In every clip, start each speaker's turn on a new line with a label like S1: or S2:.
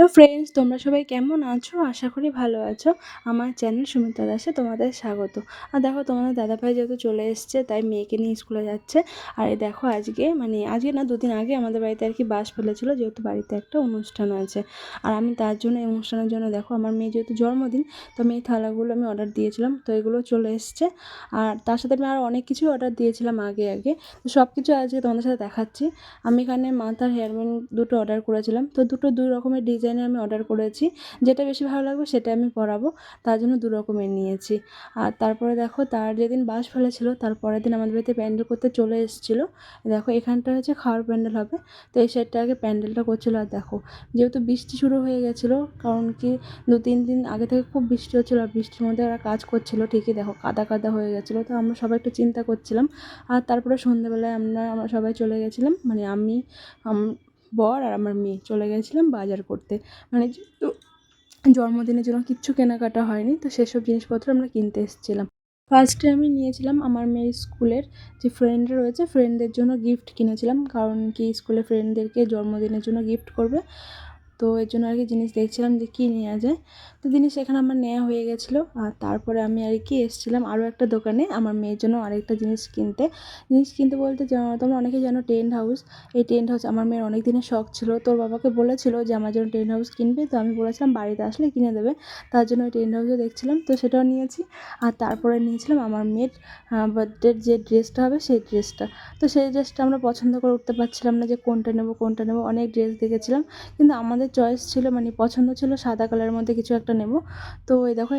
S1: Hello friends, তোমরা সবাই কেমন আছো? আশা করি ভালো আছো। আমার চ্যানেল সুমিতা দাসে তোমাদের স্বাগত। আর দেখো, তোমাদের দাদাভাই যেহেতু চলে এসছে, তাই মেয়েকে নিয়ে স্কুলে যাচ্ছে। আর এই দেখো আজকে মানে আজকে না, দুদিন আগে আমাদের বাড়িতে আর কি বাস ফেলেছিল যেহেতু বাড়িতে একটা অনুষ্ঠান আছে। আর আমি তার জন্য, এই অনুষ্ঠানের জন্য দেখো, আমার মেয়ে যেহেতু জন্মদিন, তো আমি এই থালাগুলো আমি অর্ডার দিয়েছিলাম, তো এগুলো চলে এসছে। আর তার সাথে আমি আরও অনেক কিছুই অর্ডার দিয়েছিলাম আগে আগে। তো সব কিছু আজকে তোমাদের সাথে দেখাচ্ছি। আমি এখানে মাথার হেয়ার ব্যান্ড দুটো অর্ডার করেছিলাম। তো দুটো দুই রকমের ডিজাইনের আমি অর্ডার করেছি। যেটা বেশি ভালো লাগবে সেটা আমি পরাবো। তার জন্য দু রকমের নিয়েছি। আর তারপরে দেখো, তার যেদিন বাস ফেলেছিল তার পরের দিন আমাদের বাড়িতে প্যান্ডেল করতে চলে এসেছিল। দেখো এখানটা হচ্ছে খাওয়ার প্যান্ডেল হবে। তো এই সাইডটা আগে প্যান্ডেলটা করছিল। আর দেখো, যেহেতু বৃষ্টি শুরু হয়ে গেছিল, কারণ কি দু তিন দিন আগে থেকে খুব বৃষ্টি হচ্ছিল। আর বৃষ্টির মধ্যে ওরা কাজ করছিল, ঠিকই দেখো, কাদা কাদা হয়ে গেছিল। তো আমরা সবাই একটু চিন্তা করছিলাম। আর তারপরে সন্ধ্যেবেলায় আমরা আমরা সবাই চলে গেছিলাম। মানে আমি, আম- বর আর আমার মেয়ে। চলে গেছিলাম বাজার করতে। মানে যেহেতু জন্মদিনের জন্য কিচ্ছু কেনাকাটা হয়নি, তো সেসব জিনিসপত্র আমরা কিনতে এসেছিলাম। ফার্স্টে আমি নিয়েছিলাম আমার মেয়ের স্কুলের যে ফ্রেন্ডরা রয়েছে ফ্রেন্ডদের জন্য গিফট কিনেছিলাম। কারণ কি? স্কুলে ফ্রেন্ডদেরকে জন্মদিনের জন্য গিফট করবে। তো এর জন্য আর কি জিনিস দেখছিলাম যে কী নেওয়া যায়। তো জিনিস এখানে আমার নেওয়া হয়ে গেছিল। আর তারপরে আমি আর কি এসেছিলাম আরও একটা দোকানে। আমার মেয়ের জন্য আরেকটা জিনিস কিনতে। জিনিস কিনতে বলতে তোমরা অনেকেই জানো টেন্ট হাউস। এই টেন্ট হাউস আমার মেয়ের অনেক দিনের শখ ছিল। তোর বাবাকে বলেছিল যে, আমার জন্য টেন্ট হাউস কিনবে। তো আমি বলেছিলাম, বাড়িতে আসলে কিনে দেবে। তার জন্য ওই টেন্ট হাউসে দেখছিলাম। তো সেটাও নিয়েছি। আর তারপরে নিয়েছিলাম আমার মেয়ের বার্থডের যে ড্রেসটা হবে সেই ড্রেসটা। তো সেই ড্রেসটা আমরা পছন্দ করে উঠতে পারছিলাম না যে, কোনটা নেব কোনটা নেব? অনেক ড্রেস দেখেছিলাম। কিন্তু আমাদের চয়েস ছিল মানে পছন্দ ছিল, সাদা কালারের মধ্যে কিছু একটা নেব। তো এই দেখো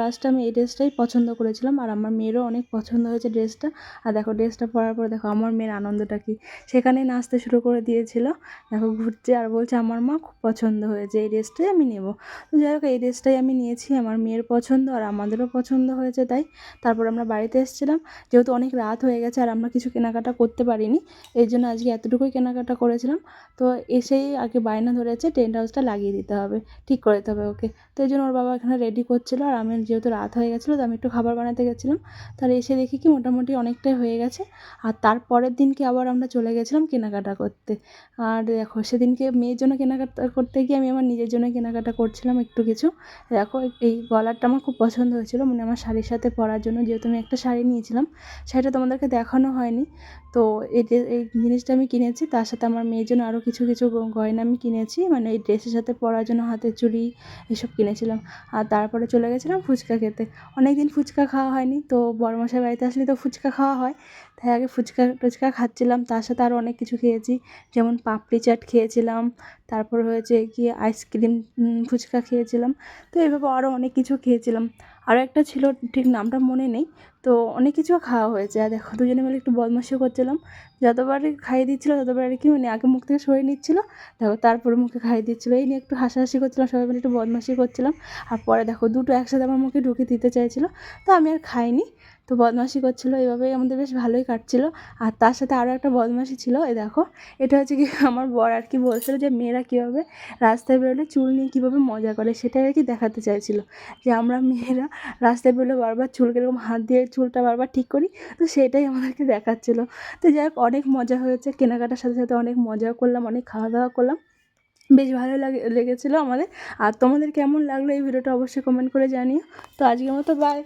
S1: লাস্টে আমি এই ড্রেসটাই পছন্দ করেছিলাম, আর আমার মেয়েরও অনেক পছন্দ হয়েছে ড্রেসটা আর দেখো ড্রেসটা পরার পর দেখো, আমার মেয়ের আনন্দটা কী? সেখানেই নাচতে শুরু করে দিয়েছিল, দেখো ঘুরছে আর বলছে, আমার মা খুব পছন্দ হয়েছে, এই ড্রেসটাই আমি নেব। তো যাই হোক, এই ড্রেসটাই আমি নিয়েছি, আমার মেয়ের পছন্দ আর আমাদেরও পছন্দ হয়েছে তাই। তারপর আমরা বাড়িতে এসেছিলাম, যেহেতু অনেক রাত হয়ে গেছে আর আমরা কিছু কেনাকাটা করতে পারিনি, এই জন্য আজকে এতটুকুই কেনাকাটা করেছিলাম। তো এসেই আগে বায়না ধরেছে টেন্ট হাউসটা লাগিয়ে দিতে হবে, ঠিক করে দিতে হবে ওকে। তো এই জন্য ওর বাবা এখানে রেডি করছিল আর আমি যেহেতু রাত হয়ে গেছিল, তো আমি একটু খাবার বানাতে গেছিলাম। তার এসে দেখি কি মোটামুটি অনেকটাই হয়ে গেছে। আর তারপরের দিনকে আবার আমরা চলে গেছিলাম কেনাকাটা করতে। আর দেখো, সেদিনকে মেয়ের জন্য কেনাকাটা করতে গিয়ে আমি আমার নিজের জন্য কেনাকাটা করছিলাম একটু কিছু। দেখো, এই গলারটা আমার খুব পছন্দ হয়েছিল মানে আমার শাড়ির সাথে পরার জন্য যেহেতু আমি একটা শাড়ি নিয়েছিলাম, শাড়িটা তোমাদেরকে দেখানো হয়নি। তো এই এই জিনিসটা আমি কিনেছি, তার সাথে আমার মেয়ের জন্য আরও কিছু কিছু গয়না আমি কিনেছি মানে এই ড্রেসের সাথে পরার জন্য হাতে চুড়ি এসব কিনেছিলাম। আর তারপরে চলে গেছিলাম ফুচকা খেতে। অনেক দিন ফুচকা খাওয়া হয়নি, তো বড়মশাই বাড়িতে আসলে তো ফুচকা খাওয়া হয়। তাই আগে ফুচকা টুচকা খাচ্ছিলাম, তার সাথে আরও অনেক কিছু খেয়েছি। যেমন পাপড়ি চাট খেয়েছিলাম, তারপর হয়েছে গিয়ে আইসক্রিম ফুচকা খেয়েছিলাম। তো এভাবে আরও অনেক কিছু খেয়েছিলাম। আরও একটা ছিল, ঠিক নামটা মনে নেই। তো অনেক কিছু খাওয়া হয়েছে। আর দেখো, দুজনে মিলে একটু বদমাশিও করছিলাম। যতবারই খাইয়ে দিচ্ছিল, ততবার আর কি মানে আগে মুখ থেকে সরিয়ে নিচ্ছিলো। দেখো, তারপরে মুখে খাইয়ে দিচ্ছিল। এই নিয়ে একটু হাসাহাসি করছিলাম, সবাই মিলে একটু বদমাশি করছিলাম। আর পরে দেখো, দুটো একসাথে আমার মুখে ঢুকে দিতে চাইছিলো। তো আমি আর খাইনি। তো বদমাশি করছিল এইভাবেই আমাদের বেশ ভালোই কাটছিলো। আর তার সাথে আরও একটা বদমাশি ছিল, এই দেখো, এটা হচ্ছে কি আমার বর আর কি বলছিলো যে মেয়েরা কীভাবে রাস্তায় বেরোলে চুল নিয়ে কীভাবে মজা করে, সেটাই আর কি দেখাতে চাইছিলো যে আমরা মেয়েরা রাস্তায় বেরোলে বারবার চুল এরকম হাত দিয়ে চুলটা বারবার ঠিক করি, তো সেটাই আমাদেরকে দেখাচ্ছিলো। তো যাই হোক, অনেক মজা হয়েছে, কেনাকাটার সাথে সাথে অনেক মজাও করলাম, অনেক খাওয়া দাওয়া করলাম। বেশ ভালো লাগে, লেগেছিলো আমাদের। আর তোমাদের কেমন লাগল এই ভিডিওটা অবশ্যই কমেন্ট করে জানিও। তো আজকের মতো বাই